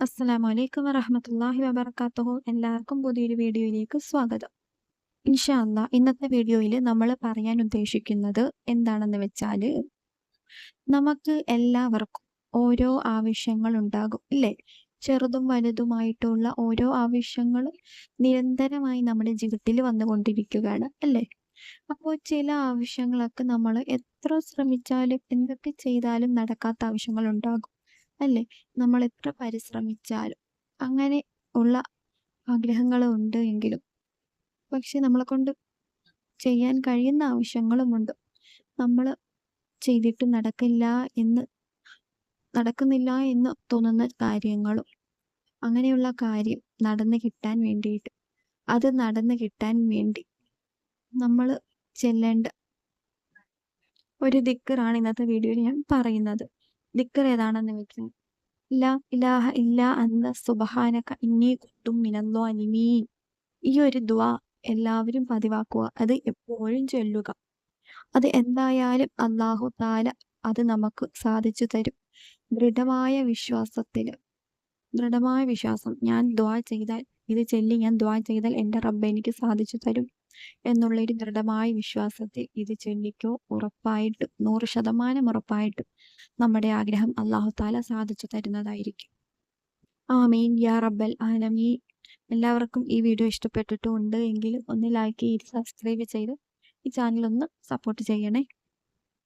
അസ്സലാമു അലൈക്കും വറഹമത്തല്ലാഹി വബർക്കാത്തുഹു എല്ലാവർക്കും പുതിയൊരു വീഡിയോയിലേക്ക് സ്വാഗതം. ഇൻഷാല്ല ഇന്നത്തെ വീഡിയോയിൽ നമ്മൾ പറയാൻ ഉദ്ദേശിക്കുന്നത് എന്താണെന്ന് വെച്ചാൽ നമുക്ക് എല്ലാവർക്കും ഓരോ ആവശ്യങ്ങൾ ഉണ്ടാകും ഇല്ലേ? ചെറുതും വലുതുമായിട്ടുള്ള ഓരോ ആവശ്യങ്ങൾ നിരന്തരമായി നമ്മുടെ ജീവിതത്തിൽ വന്നുകൊണ്ടിരിക്കുകയാണ് അല്ലേ? അപ്പോൾ ചില ആവശ്യങ്ങളൊക്കെ നമ്മൾ എത്ര ശ്രമിച്ചാലും എന്തൊക്കെ ചെയ്താലും നടക്കാത്ത ആവശ്യങ്ങൾ ഉണ്ടാകും. അല്ലേ? നമ്മൾ എത്ര പരിശ്രമിച്ചാലും അങ്ങനെ ഉള്ള ആഗ്രഹങ്ങൾ ഉണ്ട് എങ്കിലും. പക്ഷെ നമ്മളെ കൊണ്ട് ചെയ്യാൻ കഴിയുന്ന ആവശ്യങ്ങളുമുണ്ട് നമ്മൾ ചെയ്തിട്ട് നടക്കില്ല എന്ന് നടക്കുന്നില്ല എന്ന് തോന്നുന്ന കാര്യങ്ങളും അങ്ങനെയുള്ള കാര്യം നടന്നു കിട്ടാൻ വേണ്ടിയിട്ട് അത് നടന്നു കിട്ടാൻ വേണ്ടി നമ്മൾ ചെല്ലേണ്ട ഒരു ദിക്കറാണ് ഇന്നത്തെ വീഡിയോയിൽ ഞാൻ പറയുന്നത്. ദിക്കർ ഏതാണെന്ന് വെച്ചാൽ ലാ ഇലാഹ ഇല്ല അന്ന സുബഹാനക ഇന്നി കുത്തും മിനല്ലോ അനിമീൻ ഈ ഒരു എല്ലാവരും പതിവാക്കുക. അത് എപ്പോഴും ചൊല്ലുക. അത് എന്തായാലും അള്ളാഹു താല അത് നമുക്ക് സാധിച്ചു തരും. ദൃഢമായ വിശ്വാസത്തിൽ ദൃഢമായ വിശ്വാസം. ഞാൻ ദ്വാ ചെയ്താൽ ഇത് ചൊല്ലി ഞാൻ ദ്വാ ചെയ്താൽ എന്റെ റബ്ബ് എനിക്ക് സാധിച്ചു തരും. എന്നുള്ളൊരു ദൃഢമായ വിശ്വാസത്തിൽ ഇത് ചൊല്ലിക്കോ ഉറപ്പായിട്ട് നൂറ് ശതമാനം ഉറപ്പായിട്ടും നമ്മുടെ ആഗ്രഹം അള്ളാഹു താല സാധിച്ചു തരുന്നതായിരിക്കും. ആമീൻ. യാ റബ്ബൽ ആലമീൻ. എല്ലാവർക്കും ഈ വീഡിയോ ഇഷ്ടപ്പെട്ടിട്ടുണ്ട് എങ്കിൽ ഒന്ന് ലൈക്ക് ചെയ്ത് സബ്സ്ക്രൈബ് ചെയ്ത് ഈ ചാനൽ ഒന്ന് സപ്പോർട്ട് ചെയ്യണേ.